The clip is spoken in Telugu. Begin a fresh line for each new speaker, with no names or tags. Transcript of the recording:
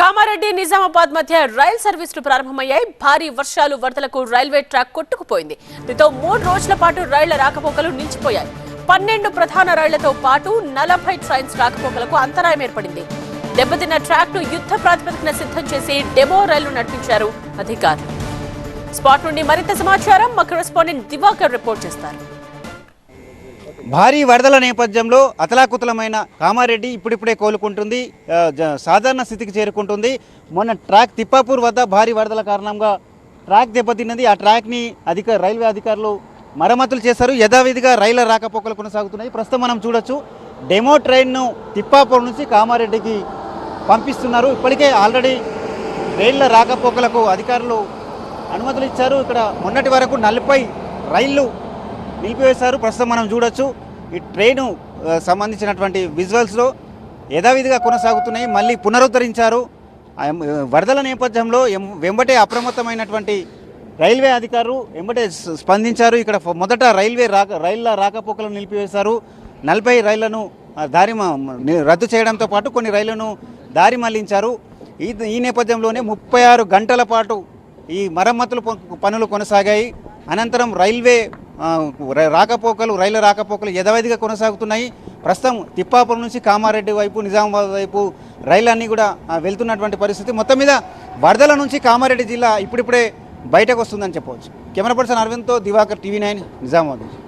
కామారెడ్డి నిజామాబాద్ మధ్య రైల్ సర్వీసులు ప్రారంభమయ్యాయి. భారీ వర్షాలు వరదలకు రైల్వే ట్రాక్ కొట్టుకుపోయింది. దీంతో మూడు రోజుల పాటు రైళ్ళ రాకపోకలు నిలిచిపోయాయి. పన్నెండు ప్రధాన రైళ్ళతో పాటు నలభై ట్రైన్స్ రాకపోకలకు అంతరాయం ఏర్పడింది. దెబ్బతిన్న ట్రాక్ను యుద్ధ ప్రాతిపదికన సిద్ధం చేసి డెమో రైళ్ళు నడిపించారు అధికారులు. స్పాట్ నుండి మరింత సమాచారం మా కరెస్పాండెంట్ దివాకర్ రిపోర్ట్ చేస్తారు.
భారీ వరదల నేపథ్యంలో అతలాకుతలమైన కామారెడ్డి ఇప్పుడిప్పుడే కోలుకుంటుంది. జ- సాధారణ స్థితికి చేరుకుంటుంది. మొన్న ట్రాక్ తిప్పాపూర్ వద్ద భారీ వరదల కారణంగా ట్రాక్ దెబ్బతిన్నది. ఆ ట్రాక్ని అధిక రైల్వే అధికారులు మరమ్మతులు చేశారు. యథావిధిగా రైళ్ళ రాకపోకలు కొనసాగుతున్నాయి. ప్రస్తుతం మనం చూడొచ్చు డెమో ట్రైన్ను తిప్పాపూర్ నుంచి కామారెడ్డికి పంపిస్తున్నారు. ఇప్పటికే ఆల్రెడీ రైళ్ళ రాకపోకలకు అధికారులు అనుమతులు ఇచ్చారు. ఇక్కడ మొన్నటి వరకు నలభై రైళ్ళు నిలిపివేశారు ప్రస్తుతం మనం చూడొచ్చు. ఈ ట్రైను సంబంధించినటువంటి విజువల్స్లో యథావిధిగా కొనసాగుతున్నాయి. మళ్ళీ పునరుద్ధరించారు. వరదల నేపథ్యంలో వెంబటే అప్రమత్తమైనటువంటి రైల్వే అధికారులు వెంబటే స్పందించారు. ఇక్కడ మొదట రైల్వే రాక రైళ్ళ రాకపోకలను నిలిపివేశారు. నలభై రైళ్ళను దారి మ- రద్దు చేయడంతో పాటు కొన్ని రైళ్ళను దారి మళ్ళించారు. ఈ ఈ నేపథ్యంలోనే ముప్పై ఆరు గంటల పాటు ఈ మరమ్మతులు ప- పనులు కొనసాగాయి. అనంతరం రైల్వే రాకపోకలు రైలు రాకపోకలు యథావిధిగా కొనసాగుతున్నాయి. ప్రస్తుతం తిప్పాపురం నుంచి కామారెడ్డి వైపు నిజామాబాద్ వైపు రైళ్ళన్నీ కూడా వెళ్తున్నటువంటి పరిస్థితి. మొత్తం మీద వరదల నుంచి కామారెడ్డి జిల్లా ఇప్పుడిప్పుడే బయటకు వస్తుందని చెప్పవచ్చు. కెమెరా పర్సన్ అరవింద్తో దివాకర్ టీవీ నైన్ నిజామాబాద్ నుంచి.